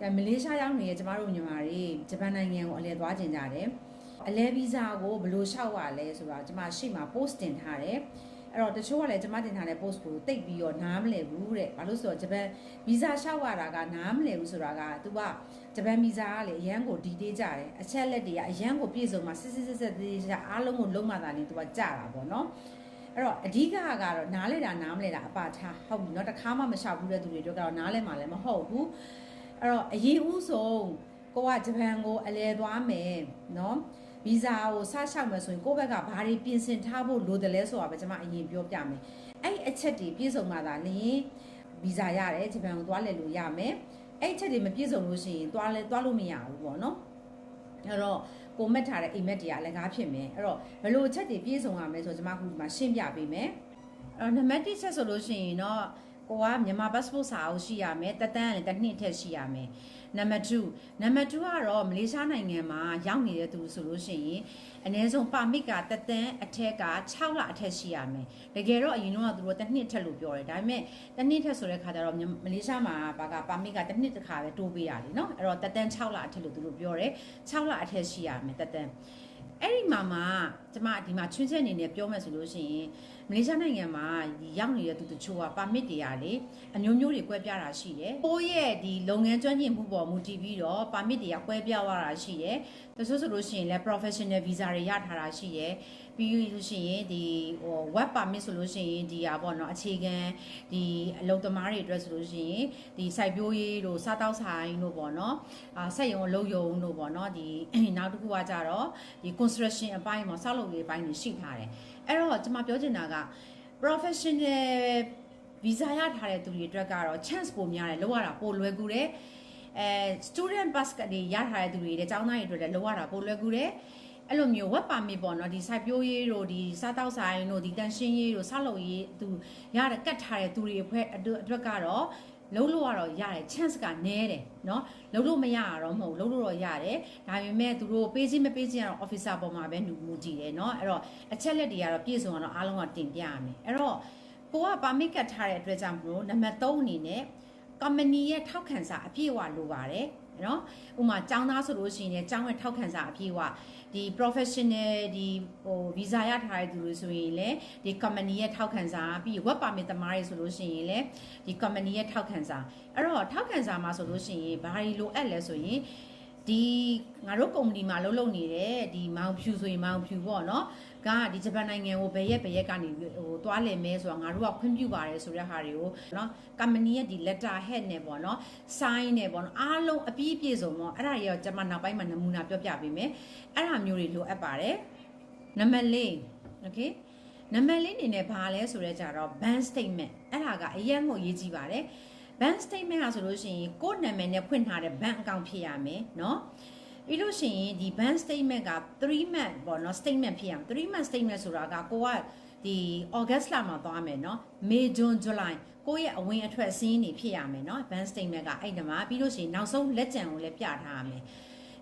ကဲမလေးရှားရောက်နေတဲ့ကျမတို့ညီမတွေဂျပန်နိုင်ငံကိုအလဲသွားကျင်ကြတယ်အလဲဗီဇာကိုဘယ်လိုလျှောက်ရလဲဆိုတော့ကျမရှေ့မှာ post တင်ထားတယ်အဲ့တော့တချို့ကလည်းကျမတင်ထားတဲ့ post ကိုတိတ်ပြီးတော့နားမလည်ဘူးတဲ့ဘာလို့ဆိုတော့ဂျပန်ဗီဇာလျှောက်ရတာကနားမလည်ဘူးဆိုတာက तू ကဂျပန်ဗီဇာကလေအရန်ကိုဒီတေးကြတယ်အချက်လက်တွေကအရန်ကိုပြည့်စုံမှာစစ်စစ်စစ်စစ်သေးချာအားလုံးကိုလုံးမသာနေ तू ကကြတာပေါ့နော် အဲ့တော့အဓိကကတော့နားလဲတာနားမလဲတာအပါထားဟုတ်ပြီเนาะတခါမှမလျှောက်ဘူးတဲ့သူတွေတို့ကတော့နားလဲမှလည်းမဟုတ်ဘူး အဲ့တော့အရေးဦးဆုံးကိုကဂျပန်ကိုအလဲသွားမယ်နော်ဗီဇာကိုဆလျှောက်မယ်ဆိုရင်ကိုယ့်ဘက်ကဘာတွေပြင်ဆင်ထားဖို့လိုတယ်လဲဆိုတာပဲကျွန်မအရင်ပြောပြမယ်အဲ့ဒီအချက်တွေပြည့်စုံမှသာလျှင်ဗီဇာရတယ်ဂျပန်ကိုသွားလည်လို့ရမယ်အဲ့ဒီချက်တွေမပြည့်စုံလို့ရှိရင်သွားလဲသွားလို့မရဘူးပေါ့နော်အဲ့တော့ကိုမက်ထားတဲ့အိမ်မက်တွေကအလကားဖြစ်မယ်အဲ့တော့ဘလို့အချက်တွေပြည့်စုံရမလဲဆိုတော့ကျွန်မအခုဒီမှာရှင်းပြပေးမယ်အဲ့တော့နံပါတ်1ချက်ဆိုလို့ရှိရင်တော့ ကိုကမြန်မာ passport စာအုပ်ရှိရမယ်တက်တန်းလည်းတစ်နှစ်ထက်ရှိရမယ်နံပါတ်2နံပါတ်2ကတော့မလေးရှားနိုင်ငံမှာရောက်နေတဲ့သူဆိုလို့ရှိရင်အနည်းဆုံးပါမစ်ကတက်တန်းအထက်က6လအထက်ရှိရမယ်တကယ်တော့အရင်တော့သူတို့တစ်နှစ်ထက်လို့ပြောတယ်ဒါပေမဲ့တစ်နှစ်ထက်ဆိုတဲ့ခါကျတော့မလေးရှားမှာဘာကပါမစ်ကတစ်နှစ်တစ်ခါပဲတိုးပေးရတယ်နော်အဲ့တော့တက်တန်း6လအထက်လို့သူတို့ပြောတယ်6လအထက်ရှိရမယ်တက်တန်း အဲ့ဒီမှာမှကျမဒီမှာချွင်းချက်အနေနဲ့ပြောမယ်ဆိုလို့ရှိရင်မလေးရှားနိုင်ငံမှာဒီရောက်နေတဲ့သူတချို့ကပါမစ်တွေရလေအမျိုးမျိုးတွေကွဲပြားတာရှိတယ်။ကိုယ့်ရဲ့ဒီလုပ်ငန်းကျွမ်းကျင်မှုပေါ်မူတည်ပြီးတော့ပါမစ်တွေကကွဲပြားသွားတာရှိတယ်။တချို့ဆိုလို့ရှိရင်လည်း professional visa တွေရထားတာရှိတယ်။ ပြီးလို့ရှိရင်ဒီဟို web permit ဆိုလို့ရှိရင်ဒီဟာပေါ့နော်အခြေခံဒီအလုပ်သမားတွေအတွက်ဆိုလို့ရှိရင်ဒီစိုက်ပျိုးရေးတို့စားတောက်ဆိုင်တို့ပေါ့နော်အာစက်ရုံအလုပ်ရုံတို့ပေါ့နော်ဒီနောက်တစ်ခုကကြတော့ဒီ construction အပိုင်းမှာဆောက်လုပ်ရေးအပိုင်းတွေရှိထားတယ်အဲ့တော့ကျွန်မပြောချင်တာက professional visa ရထားတဲ့သူတွေအတွက်ကတော့ chance ပိုများတယ်လောက်ရတာပိုလွယ်ကူတယ်အဲ student pass တွေရထားတဲ့သူတွေတဲ့ကျောင်းသားတွေအတွက်လည်းလောက်ရတာပိုလွယ်ကူတယ် အဲ့လိုမျိုး web permit ပေါ့နော်ဒီစိုက်ပျိုးရေးတို့ဒီစားတောက်ဆိုင်တို့ဒီတန်ရှင်းရေးတို့ဆောက်လုပ်ရေးသူရတဲ့ကတ်ထားတဲ့သူတွေအဖွဲ့အတွက်ကတော့လုံးလို့ကတော့ရတယ် chance ကနည်းတယ်เนาะလုံးလို့မရတော့မဟုတ်လုံးလို့တော့ရတယ်ဒါပေမဲ့သူတို့ပေးခြင်းမပေးခြင်းကတော့ officer ပေါ်မှာပဲမူတည်တယ်เนาะအဲ့တော့အချက်လက်တွေကတော့ပြည့်စုံတော့အားလုံးကတင်ပြရမယ်အဲ့တော့ကိုကပါမစ်ကတ်ထားတဲ့အတွက်ကြောင့်မလို့နံပါတ်3အနေနဲ့ company ရဲ့ထောက်ခံစာအပြည့်အဝလိုပါတယ် နော်ဥမာចောင်းသားဆိုလို့ရှိရင်လည်းចောင်းရဲ့ထောက်ခံစာအပြည့်အဝဒီ professional ဒီဟို visa ရထားတဲ့သူတွေဆိုရင်လည်းဒီ company ရဲ့ထောက်ခံစာပြီး web permit သမားတွေဆိုလို့ရှိရင်လည်းဒီ company ရဲ့ထောက်ခံစာအဲ့တော့ထောက်ခံစာမှာဆိုလို့ရှိရင်ဘာတွေလိုအပ်လဲဆိုရင် ဒီငါတို့ကုမ္ပဏီမှာလုပ်လုပ်နေတဲ့ဒီမောင်ဖြူဆိုရင်မောင်ဖြူပေါ့နော်ကဒီဂျပန်နိုင်ငံကိုဘယ်ရက်ဘယ်ရက်ကနေဟိုသွားလည်မဲဆိုတော့ငါတို့ကခွင့်ပြုပါတယ်ဆိုတဲ့ဟာတွေကိုနော် company ရဲ့ဒီ letter head နဲ့ပေါ့နော် sign နဲ့ပေါ့နော်အားလုံးအပြည့်အပြည့်စုံပေါ့အဲ့ဒါတွေရောကျွန်မနောက်ပိုင်းမှာနမူနာပြောပြပေးမယ်အဲ့ဒါမျိုးတွေလိုအပ်ပါတယ်နံပါတ်၄ okay နံပါတ်၄အနေနဲ့ဘာလဲဆိုတော့ကြတော့ bank statement အဲ့ဒါကအရင်ကိုရေးကြည့်ပါတယ် bank statement ဟာဆိုလို့ရှိရင်ကိုယ့်နာမည်နဲ့ဖွင့်ထားတဲ့ bank account ဖြစ်ရမယ်เนาะပြီးလို့ရှိရင်ဒီ bank statement က3 month ပေါ့เนาะ statement ဖြစ်ရမယ်3 month statement ဆိုတာကကိုကဒီ August လမှာသွားမယ်เนาะ May June July ကိုယ့်ရဲ့အဝင်အထွက်စည်းနေဖြစ်ရမယ်เนาะ bank statement ကအဲ့ဒီမှာပြီးလို့ရှိရင်နောက်ဆုံးလက်ကျန်ကိုလည်းပြထားရမယ်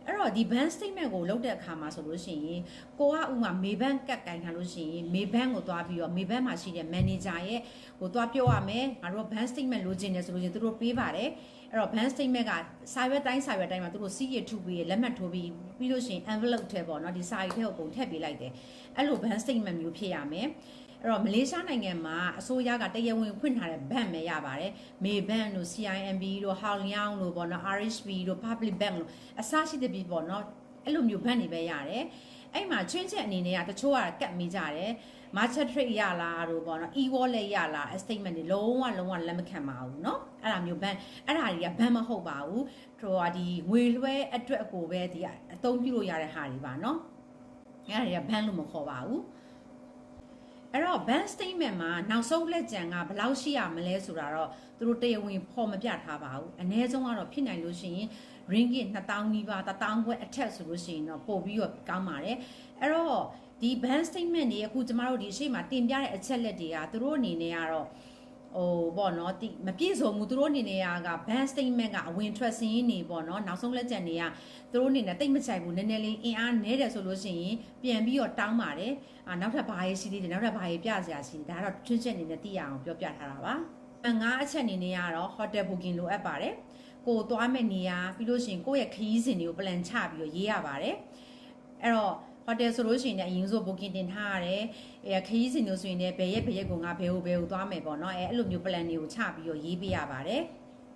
အဲ့တော့ဒီ bank statement ကိုလုပ်တဲ့အခါမှာဆိုလို့ရှိရင်ကိုကဥမာ Maybank ကတ်ကင်ထားလို့ရှိရင် Maybank ကိုသွားပြီးတော့ Maybank မှာရှိတဲ့ manager ရဲ့ဟိုသွားပြောရမယ်ငါတို့ bank statement လိုချင်တယ်ဆိုလို့ရှိရင်သူတို့ပေးပါတယ်အဲ့တော့ bank statement ကစာရွက်တိုင်းစာရွက်တိုင်းမှာသူတို့စီးရထုပြီးလက်မှတ်ထိုးပြီးပြီးလို့ရှိရင် envelope ထဲပေါ့နော်ဒီစာရွက်ထဲကိုပုံထည့်ပေးလိုက်တယ်အဲ့လို bank statement မျိုးဖြစ်ရမယ် အဲ့တော့မလေးရှားနိုင်ငံမှာအစိုးရကတရားဝင်ဖွင့်ထားတဲ့ဘဏ်ပဲရပါတယ်။ Maybank တို့ CIMB တို့ Haliang တို့ပေါ့နော် RHB တို့ Public Bank တို့အစရှိတဲ့ပြည်ပေါ့နော်အဲ့လိုမျိုးဘဏ်တွေပဲရတယ်။အဲ့မှာချင်းချက်အနေနဲ့ကတချို့ကကတ်မိကြတယ်။ market trade ရလားတို့ပေါ့နော် e-wallet ရလား statement တွေလုံးဝလုံးဝလက်မခံပါဘူးเนาะအဲ့ဒါမျိုးဘဏ်အဲ့ဒါတွေကဘဏ်မဟုတ်ပါဘူး။ဟိုဟာဒီငွေလွှဲအတွက်အကိုပဲဒီအသုံးပြုလို့ရတဲ့ဟာတွေပါเนาะအဲ့ဒါတွေကဘဏ်လို့မခေါ်ပါဘူး။ အဲ့တော့ bank statement မှာနောက်ဆုံးလက်ကျန်ကဘယ်လောက်ရှိရမလဲဆိုတာတော့သူတို့တရားဝင်ဖော်မပြထားပါဘူးအ ਨੇ ဆုံးကတော့ဖြစ်နိုင်လို့ရှိရင် ringgit 2000နီးပါး1000ခွဲအထက်ဆိုလို့ရှိရင်တော့ပို့ပြီးတော့ကောင်းပါတယ်အဲ့တော့ဒီ bank statement တွေအခုကျမတို့ဒီအရှိမတင်ပြတဲ့အချက်လက်တွေကသူတို့အနေနဲ့ကတော့ ဟိုပေါ့နော်တိမပြည့်စုံဘူးသူတို့အနေနဲ့က ban statement ကအဝင်ထွက်စင်းနေပေါ့နော်နောက်ဆုံးလက်ကျန်တွေကသူတို့အနေနဲ့တိတ်မချိုက်ဘူးနည်းနည်းလေးအင်အားနည်းတယ်ဆိုလို့ရှိရင်ပြန်ပြီးတော့တောင်းပါတယ်အာနောက်ထပ်ဘာရေးရှိသေးတယ်နောက်ထပ်ဘာရေးပြစရာရှိတယ်ဒါကတော့ထွန်းချက်အနေနဲ့သိရအောင်ပြောပြထားတာပါငါးအချက်အနေနဲ့ကတော့ hotel booking လိုအပ်ပါတယ်ကိုသွားမဲ့နေရာပြီးလို့ရှိရင်ကိုယ့်ရဲ့ခရီးစဉ်တွေကို plan ချပြီးတော့ရေးရပါတယ်အဲ့တော့ ဟိုတယ်ဆိုလို့ရှိရင်လည်းအရင်ဆို booking တင်ထားရတယ်အဲခရီးစဉ်တို့ဆိုရင်လည်းဘယ်ရက်ဘယ်ရက်ကိုငါဘယ်ဟိုဘယ်ဟိုသွားမယ်ပေါ့နော်အဲအဲ့လိုမျိုး plan တွေကိုချပြီးတော့ရေးပေးရပါတယ်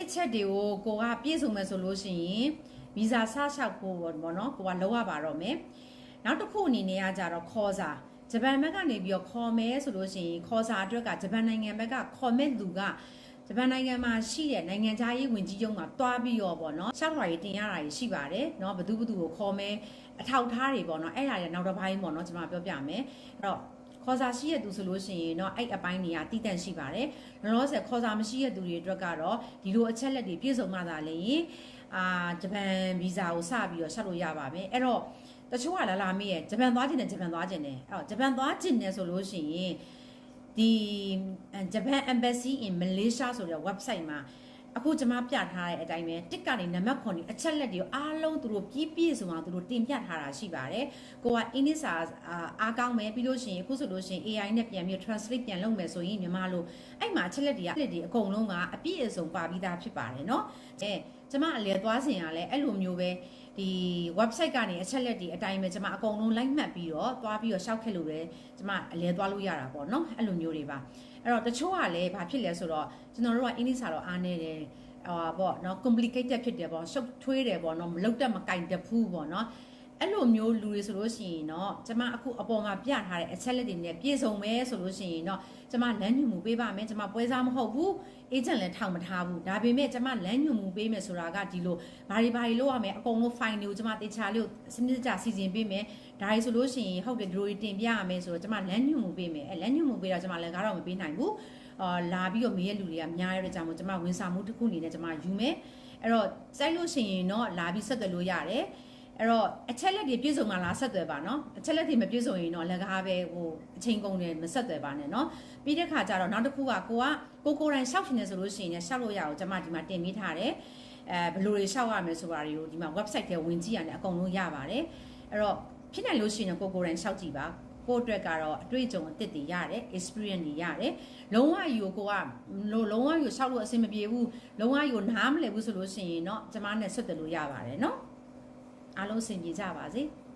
အချက်တွေကိုကိုကပြည့်စုံမယ်ဆိုလို့ရှိရင်ဗီဇာစလျှောက်ဖို့ပေါ့နော်ကိုကလောက်ရပါတော့မယ်နောက်တစ်ခုအနေနဲ့ကကြတော့ခေါ်စာဂျပန်ဘက်ကနေပြီးတော့ခေါ်မယ်ဆိုလို့ရှိရင်ခေါ်စာအတွက်ကဂျပန်နိုင်ငံဘက်ကခေါ်မဲ့လူကဂျပန်နိုင်ငံမှာရှိတဲ့နိုင်ငံသားရေးဝင်ကြီးရုံးမှာတွားပြီးတော့ပေါ့နော်ရှောက်ထွားရေးတင်ရတာရှိပါတယ်เนาะဘသူဘသူကိုခေါ်မယ် အထောက်ထားတွေပေါ့နော်အဲ့ဒါတွေနောက်တစ်ပိုင်းပေါ့နော်ကျွန်မပြောပြမယ်အဲ့တော့ခေါ်စာရှိရသူဆိုလို့ရှိရင်တော့အဲ့အပိုင်းတွေကတည်တံ့ရှိပါတယ်လောလောဆယ်ခေါ်စာမရှိရသူတွေအတွက်ကတော့ဒီလိုအချက်လက်တွေပြည့်စုံမှသာလေရင်အာဂျပန်ဗီဇာကိုစပြီးတော့ဆက်လို့ရပါမယ်အဲ့တော့တချို့ကလာလာမိရဲ့ဂျပန်သွားခြင်းနဲ့ဂျပန်သွားခြင်းနဲ့အဲ့တော့ဂျပန်သွားခြင်းနဲ့ဆိုလို့ရှိရင်ဒီ Japan Embassy in Malaysia ဆိုတဲ့ website မှာ အခုကျွန်မပြထားတဲ့အတိုင်းပဲတစ်ကနေနံပါတ်9အချက်လက်တွေအားလုံးသူတို့ပြည့်ပြည့်စုံအောင်သူတို့တင်ပြထားတာရှိပါတယ်။ကိုကအင်္ဂလိပ်စာအားကောင်းမယ်ပြီးလို့ရှိရင်အခုဆိုလို့ရှိရင် AI နဲ့ပြန်ပြီး translate ပြန်လုပ်မယ်ဆိုရင်မြန်မာလိုအဲ့မှာအချက်လက်တွေအချက်လက်တွေအကုန်လုံးကအပြည့်အစုံပါပြီးသားဖြစ်ပါတယ်เนาะ။အဲ ကျမအလဲသွားစင်ရလဲအဲ့လိုမျိုးပဲဒီ website ကနေအချက်လက်ဒီအတိုင်းပဲကျမအကုန်လုံးလိုက်မှတ်ပြီးတော့သွားပြီးတော့ရှောက်ခက်လို့ပဲကျမအလဲသွားလို့ရတာပေါ့နော်အဲ့လိုမျိုးတွေပါအဲ့တော့တချို့ကလည်းဘာဖြစ်လဲဆိုတော့ကျွန်တော်တို့ကအင်းလိစာတော့အားနေတယ်ဟာပေါ့နော် complicated ဖြစ်တယ်ပေါ့ရှုပ်ထွေးတယ်ပေါ့နော်မလောက်တတ်မကင်တဖူးပေါ့နော် အဲ့လိုမျိုးလူတွေဆိုလို့ရှိရင်တော့ကျမအခုအပေါ်မှာပြထားတဲ့အချက်လက်တွေနဲ့ပြည့်စုံမယ်ဆိုလို့ရှိရင်တော့ကျမလမ်းညွှန်မှုပေးပါမယ်ကျမပွဲစားမဟုတ်ဘူးအေဂျင့်လည်းထောင်မထားဘူးဒါပေမဲ့ကျမလမ်းညွှန်မှုပေးမယ်ဆိုတာကဒီလိုဘာတွေဘာတွေလုပ်ရမယ်အကုန်လုံး fine တွေကိုကျမတေချာလေးစနစ်တကျစီစဉ်ပေးမယ်ဒါတွေဆိုလို့ရှိရင်ဟုတ်တယ်ဒီလိုတင်ပြရမယ်ဆိုတော့ကျမလမ်းညွှန်မှုပေးမယ်အဲလမ်းညွှန်မှုပေးတော့ကျမလည်းကားတော့မပေးနိုင်ဘူးအာလာပြီးတော့မေးရလူတွေကများရတဲ့ကြောင့်မို့ကျမဝန်ဆောင်မှုတစ်ခုအနေနဲ့ကျမယူမယ်အဲ့တော့စိုက်လို့ရှိရင်တော့လာပြီးဆက်သွယ်လို့ရတယ် အဲ့တော့အချက်လက်တွေပြည့်စုံမှလားဆက်သွယ်ပါနော်အချက်လက်တွေမပြည့်စုံရင်တော့လက်ကားပဲဟိုအချိန်ကုန်တယ်မဆက်သွယ်ပါနဲ့နော်ပြီးတဲ့ခါကျတော့နောက်တစ်ခုကကိုကကိုကိုတိုင်းရှောက်ရှင်နေဆိုလို့ရှိရင်လည်းရှောက်လို့ရအောင်ကျွန်မဒီမှာတင်ပေးထားတယ်အဲဘယ်လိုတွေရှောက်ရမလဲဆိုတာတွေကိုဒီမှာ website ထဲဝင်ကြည့်ရတယ်အကုန်လုံးရပါတယ်အဲ့တော့ဖြစ်နိုင်လို့ရှိရင်ကိုကိုတိုင်းရှောက်ကြည့်ပါကိုအတွက်ကတော့အတွေ့အကြုံအသစ်တွေရတယ် experience တွေရတယ်လုံးဝယူကိုကလုံးဝယူရှောက်လို့အဆင်မပြေဘူးလုံးဝယူနားမလည်ဘူးဆိုလို့ရှိရင်เนาะကျမနဲ့ဆက်သွယ်လို့ရပါတယ်เนาะ အားလုံးအဆင်ပြေကြပါစေ။